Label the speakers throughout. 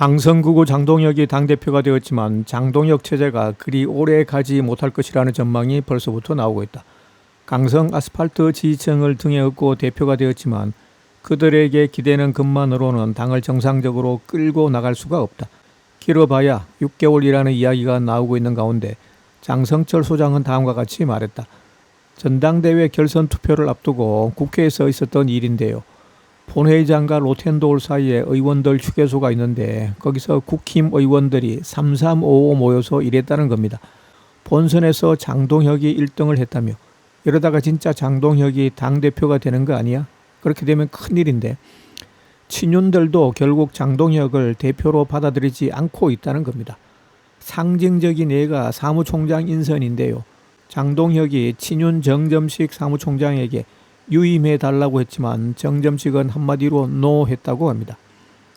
Speaker 1: 강성구구 장동혁이 당대표가 되었지만 장동혁 체제가 그리 오래 가지 못할 것이라는 전망이 벌써부터 나오고 있다. 강성 아스팔트 지지층을 등에 업고 대표가 되었지만 그들에게 기대는 것만으로는 당을 정상적으로 끌고 나갈 수가 없다. 길어봐야 6개월이라는 이야기가 나오고 있는 가운데 장성철 소장은 다음과 같이 말했다. 전당대회 결선 투표를 앞두고 국회에서 있었던 일인데요. 본회의장과 로텐도울 사이에 의원들 휴게소가 있는데 거기서 국힘 의원들이 3355 모여서 일했다는 겁니다. 본선에서 장동혁이 1등을 했다며 이러다가 진짜 장동혁이 당대표가 되는 거 아니야? 그렇게 되면 큰일인데 친윤들도 결국 장동혁을 대표로 받아들이지 않고 있다는 겁니다. 상징적인 예가 사무총장 인선인데요. 장동혁이 친윤 정점식 사무총장에게 유임해 달라고 했지만 정점식은 한마디로 노 했다고 합니다.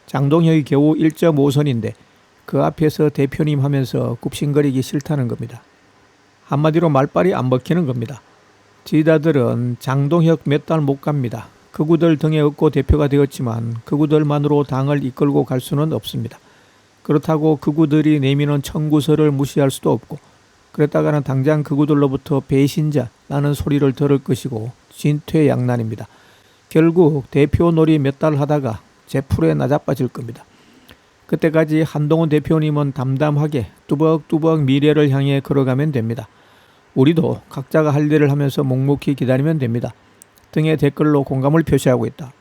Speaker 1: 장동혁이 겨우 1.5선인데 그 앞에서 대표님 하면서 굽신거리기 싫다는 겁니다. 한마디로 말빨이 안 먹히는 겁니다. 지다들은 장동혁 몇 달 못 갑니다. 그구들 등에 업고 대표가 되었지만 그구들만으로 당을 이끌고 갈 수는 없습니다. 그렇다고 그구들이 내미는 청구서를 무시할 수도 없고 그랬다가는 당장 그구들로부터 배신자라는 소리를 들을 것이고 진퇴양난입니다. 결국 대표 놀이 몇 달 하다가 제풀에 나자빠질 겁니다. 그때까지 한동훈 대표님은 담담하게 뚜벅뚜벅 미래를 향해 걸어가면 됩니다. 우리도 각자가 할 일을 하면서 묵묵히 기다리면 됩니다. 등의 댓글로 공감을 표시하고 있다.